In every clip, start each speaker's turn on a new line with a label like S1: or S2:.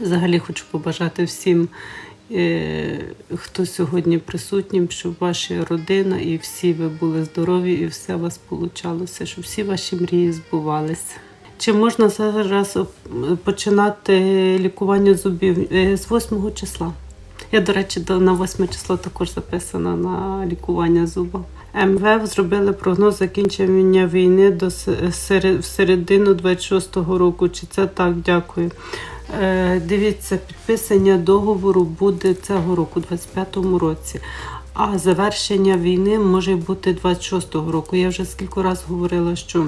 S1: Взагалі хочу побажати всім, е, хто сьогодні присутнім, щоб ваша родина і всі ви були здорові, і все у вас получалося, щоб всі ваші мрії збувалися. Чи можна зараз починати лікування зубів Е, з 8 числа? Я, до речі, на 8 число також записана на лікування зуба. МВФ зробили прогноз закінчення війни до середину 26-го року. Чи це так? Дякую. Е, дивіться, підписання договору буде цього року, 25-му році. А завершення війни може бути 26-го року. Я вже скільки разів говорила, що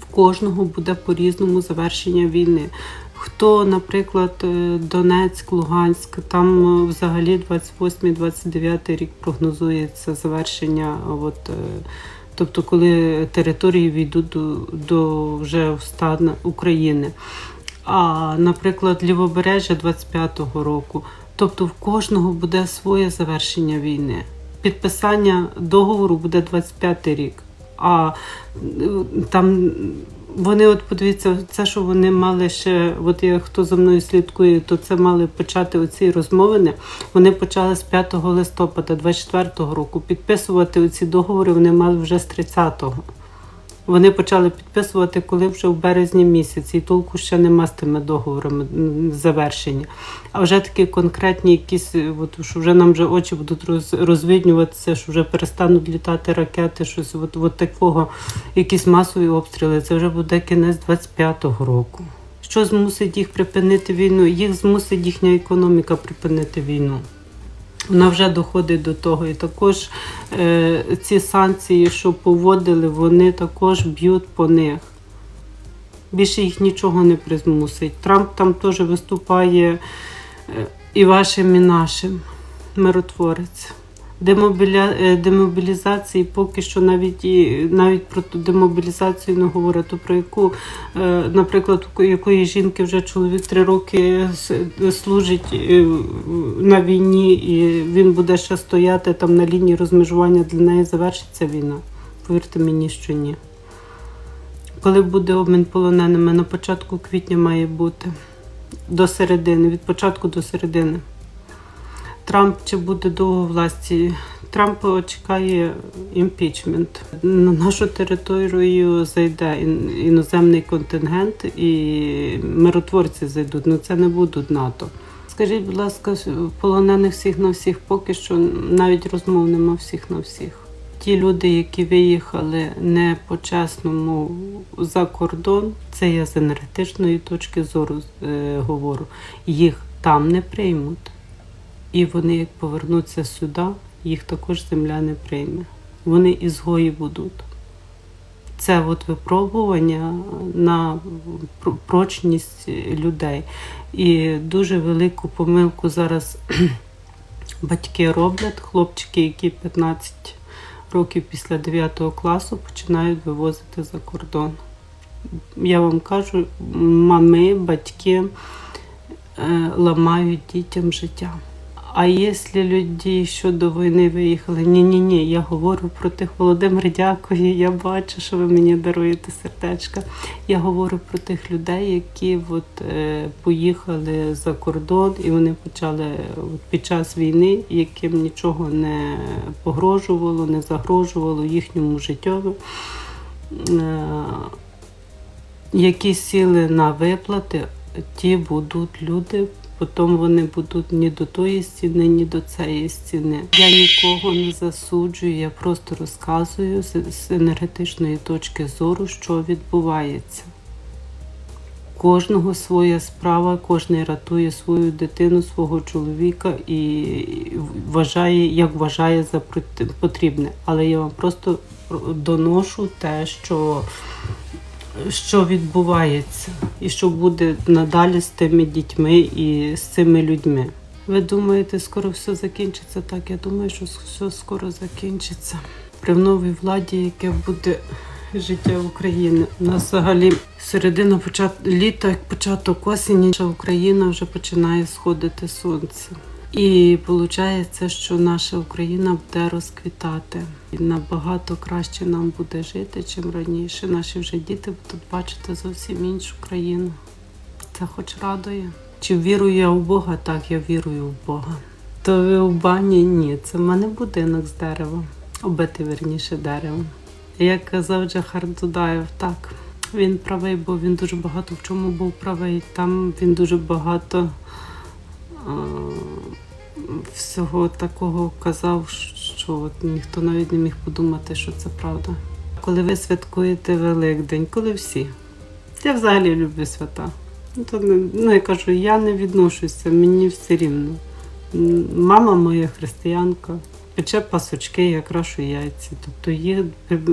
S1: в кожного буде по-різному завершення війни. Хто, наприклад, е, Донецьк, Луганськ, там е, взагалі 28-29 рік прогнозується завершення. От, тобто, коли території війдуть до, до вже в стан України. А, наприклад, лівобережжя 25-го року. Тобто в кожного буде своє завершення війни. Підписання договору буде 25 рік. А е, там вони, от подивіться, це, що вони мали ще, от я хто за мною слідкує, то це мали почати оці розмовини. Вони почали з 5 листопада 24-го року. Підписувати оці договори вони мали вже з 30-го. Вони почали підписувати, коли вже в березні місяці, і толку ще нема з тими договорами завершення. А вже такі конкретні якісь, е, от, що вже нам вже очі будуть роз, розвиднюватися, що вже перестануть літати ракети, щось от, от такого, якісь масові обстріли. Це вже буде кінець 25-го року. Що змусить їх припинити війну? Їх змусить їхня економіка припинити війну. Вона вже доходить до того. І також е, ці санкції, що поводили, вони також б'ють по них. Більше їх нічого не призмусить. Трамп там теж виступає е, і вашим, і нашим миротворець. Демобіля... е, Демобілізації поки що навіть і навіть про ту демобілізацію не говорять. То про яку, е, наприклад, якої жінки вже чоловік три роки служить е, на війні, і він буде ще стояти там на лінії розмежування, для неї завершиться війна. Повірте мені, що ні. Коли буде обмін полоненими, на початку квітня має бути до середини, від початку до середини. Трамп чи буде довго власті? Трамп чекає імпічмент. На нашу територію зайде іноземний контингент і миротворці зайдуть. Ну це не будуть НАТО. Скажіть, будь ласка, полонених всіх на всіх поки що навіть розмов нема всіх на всіх. Ті люди, які виїхали не по-чесному за кордон, це я з енергетичної точки зору е, говорю, їх там не приймуть. І вони, як повернуться сюди, їх також земля не прийме. Вони ізгої будуть. Це от випробування на прочність людей. І дуже велику помилку зараз батьки роблять. Хлопчики, які 15 років після 9 класу починають вивозити за кордон. Я вам кажу, мами, батьки е, ламають дітям життя. А якщо люди що до війни виїхали, ні, ні, ні, я говорю про тих Володимир, дякую. Я бачу, що ви мені даруєте сердечка. Я говорю про тих людей, які от, е, поїхали за кордон і вони почали от, під час війни, яким нічого не погрожувало, не загрожувало їхньому життю. Е, які сіли на виплати, ті будуть люди, потім вони будуть ні до тої стіни, ні до цієї стіни. Я нікого не засуджую, я просто розказую з, енергетичної точки зору, що відбувається. Кожного своя справа, кожен ратує свою дитину, свого чоловіка і вважає, як вважає за потрібне. Але я вам просто доношу те, що що відбувається, і що буде надалі з тими дітьми і з цими людьми. Ви думаєте, скоро все закінчиться? Так, я думаю, що все скоро закінчиться. При новій владі, яке буде життя України. У нас взагалі середина почат... літа, початок осені, що Україна вже починає сходити сонце. І виходить, що наша Україна буде розквітати. І набагато краще нам буде жити, чим раніше. Наші вже діти будуть бачити зовсім іншу країну. Це хоч радує. Чи вірую я в Бога? Так, я вірую в Бога. То ви в бані? Ні, це в мене будинок з дерева, оббитий верніше деревом. Як казав Джахар Дудаєв, так, він правий, бо він дуже багато в чому був правий. Там він дуже багато всього такого казав, що от ніхто навіть не міг подумати, що це правда. Коли ви святкуєте Великдень, коли всі. Я взагалі люблю свята. Ну, то ну, я кажу, я не відношуся, мені все рівно. Мама моя християнка, пече пасочки, я крашу яйці. Тобто її,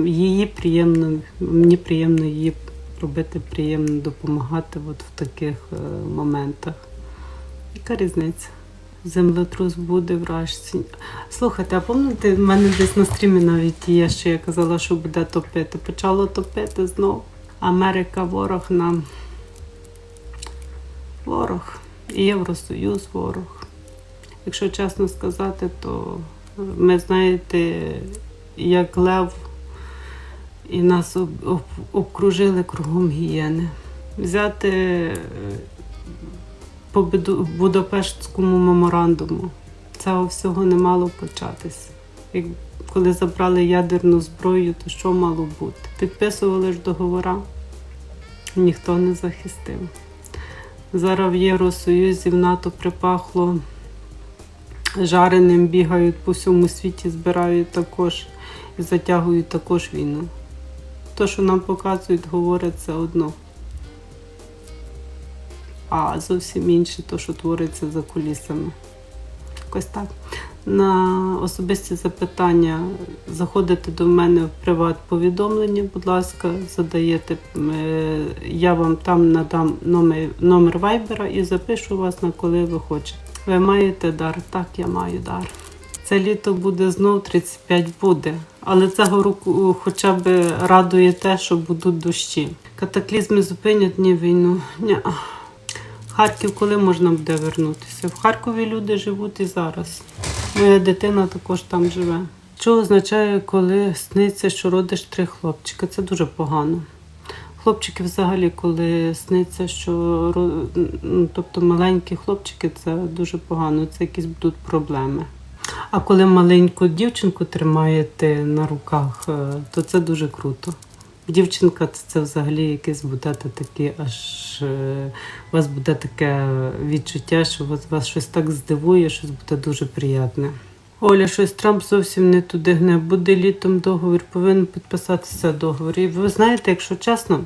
S1: її приємно, мені приємно її робити, приємно допомагати от в таких е, моментах. Яка різниця? Землетрус буде в Рашці. Слухайте, а пам'ятаєте, в мене десь на стрімі навіть є, що я казала, що буде топити. Почало топити знов. Америка ворог нам. Ворог. І Євросоюз ворог. Якщо чесно сказати, то ми знаєте, як лев, і нас об- об- обкружили кругом гієни. Взяти по Будапештському меморандуму. Цього всього не мало початися. Як коли забрали ядерну зброю, то що мало бути? Підписували ж договора, ніхто не захистив. Зараз в Євросоюзі в НАТО припахло жареним, бігають по всьому світі, збирають також і затягують також війну. То, що нам показують, говорять, це одно. А зовсім інше, то, що твориться за кулісами. Якось так. На особисті запитання заходите до мене в приват повідомлення, будь ласка, задаєте. е, Я вам там надам номер, номер вайбера і запишу вас на коли ви хочете. Ви маєте дар? Так, я маю дар. Це літо буде знов 35 буде, але цього року хоча б радує те, що будуть дощі. Катаклізми зупинять ні війну. Ні. Харків коли можна буде вернутися? В Харкові люди живуть і зараз. Моя дитина також там живе. Що означає, коли сниться, що родиш три хлопчика? Це дуже погано. Хлопчики взагалі, коли сниться, що ну, тобто маленькі хлопчики, це дуже погано, це якісь будуть проблеми. А коли маленьку дівчинку тримаєте на руках, е, то це дуже круто. Дівчинка це, це взагалі якесь будете таке, аж е, у вас буде таке відчуття, що вас, вас щось так здивує, щось буде дуже приємне. Оля, щось Трамп зовсім не туди гне. Буде літом договір, повинен підписатися договір. І ви знаєте, якщо чесно,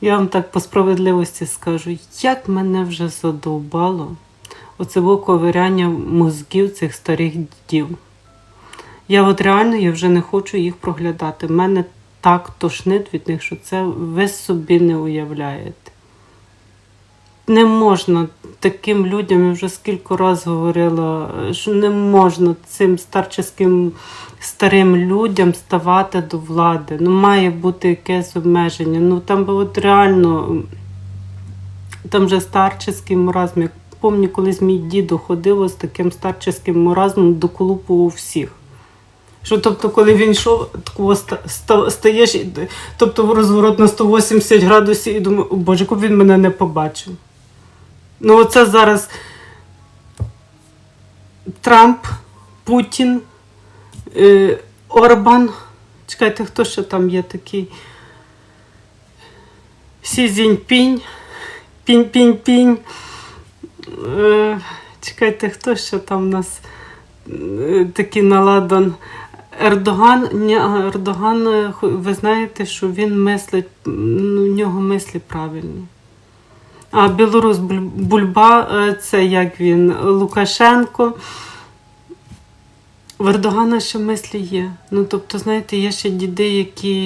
S1: я вам так по справедливості скажу, як мене вже задовбало оце ковиряння мозгів цих старих дідів. Я от реально я вже не хочу їх проглядати. Мене так тошнить від них, що це ви собі не уявляєте. Не можна таким людям, я вже скільки разів говорила, що не можна цим старческим старим людям ставати до влади. Ну, має бути якесь обмеження. Ну там от реально там вже старческий маразм. Як пам'ятаю, колись мій дідо ходив з таким старческим маразмом у всіх. Що, тобто, коли він йшов, такого ста- ста- стаєш, тобто в розворот на 180 градусів і думаю, о Боже, як він мене не побачив. Ну, оце зараз Трамп, Путін, е, Орбан. Чекайте, хто ще там є такий? Сі Цзіньпінь, Пінь-Пінь-Пінь. Е, чекайте, хто ще там у нас е, такий наладан? Ердоган, Ердоган, е, ви знаєте, що він мислить, ну, в нього мислі правильні. А Білорус Бульба, е, це як він, Лукашенко. В Ердогана ще мислі є. Ну, тобто, знаєте, є ще діди, які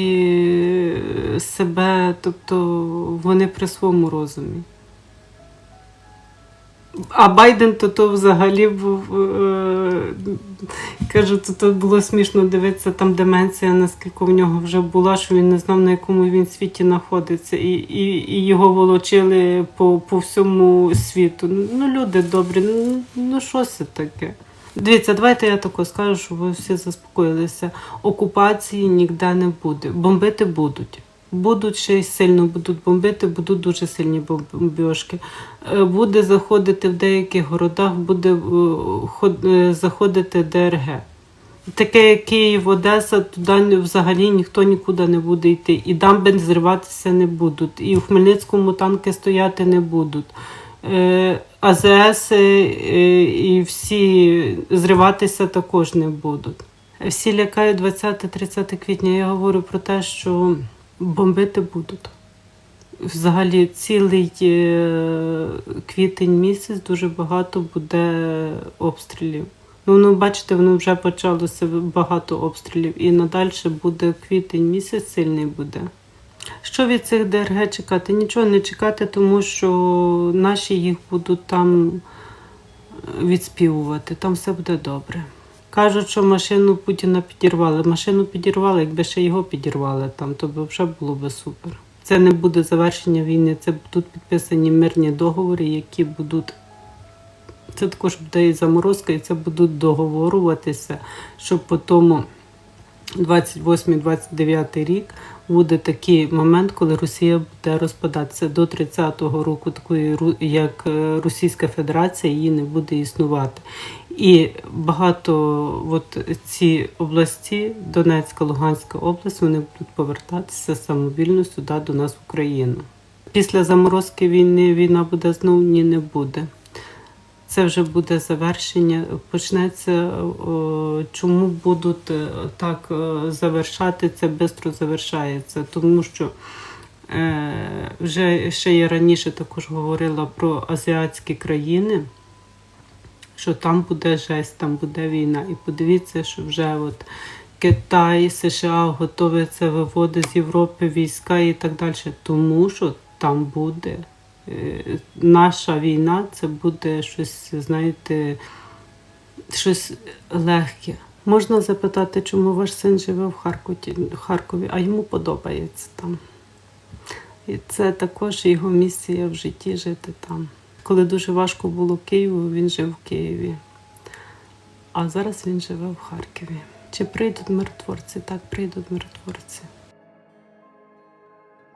S1: е, себе, тобто вони при своєму розумі. А Байден то, то взагалі був. Е, кажу, то, то було смішно дивитися там деменція, наскільки в нього вже була, що він не знав, на якому він світі знаходиться, і, і, і його волочили по, по всьому світу. Ну, люди добрі, ну, ну що це таке? Дивіться, давайте я тако скажу, щоб ви всі заспокоїлися. Окупації ніде не буде. Бомбити будуть. Будуть ще й сильно будуть бомбити, будуть дуже сильні бомбіжки. Е, Буде заходити в деяких городах, буде е, е, заходити ДРГ. Таке, як Київ, Одеса, туди взагалі ніхто нікуди не буде йти. І дамби зриватися не будуть. І в Хмельницькому танки стояти не будуть. АЗС і всі зриватися також не будуть. Всі лякають 20-30 квітня. Я говорю про те, що бомбити будуть. Взагалі, цілий е, квітень місяць дуже багато буде обстрілів. Ну, ну, бачите, воно вже почалося багато обстрілів, і надалі буде квітень місяць сильний буде. Що від цих ДРГ чекати? Нічого не чекати, тому що наші їх будуть там е, відспівувати, там все буде добре. Кажуть, що машину Путіна підірвали. Машину підірвали, якби ще його підірвали там, то б вже було би супер. Це не буде завершення війни, це будуть підписані мирні договори, які будуть. Це також буде і заморозка, і це будуть договорюватися, щоб по тому 28-29 рік буде такий момент, коли Росія буде розпадатися до 30-го року, такої як е, Російська Федерація, її не буде існувати. І багато от ці області, Донецька, Луганська область, вони будуть повертатися самовільно сюди до нас в Україну. Після заморозки війни війна буде знову ні не буде. Це вже буде завершення. Почнеться чому будуть е, так е, завершати це швидко завершається, тому що е, вже ще я раніше також говорила про азіатські країни, що там буде жесть, там буде війна. І подивіться, що вже от Китай, США готовиться виводити з Європи війська і так далі, тому що там буде е, наша війна, це буде щось, знаєте, щось легке. Можна запитати, чому ваш син живе в Харкові, а йому подобається там. І це також його місія в житті жити там. Коли дуже важко було Києву, він жив в Києві. А зараз він живе в Харкові. Чи прийдуть миротворці? Так, прийдуть миротворці.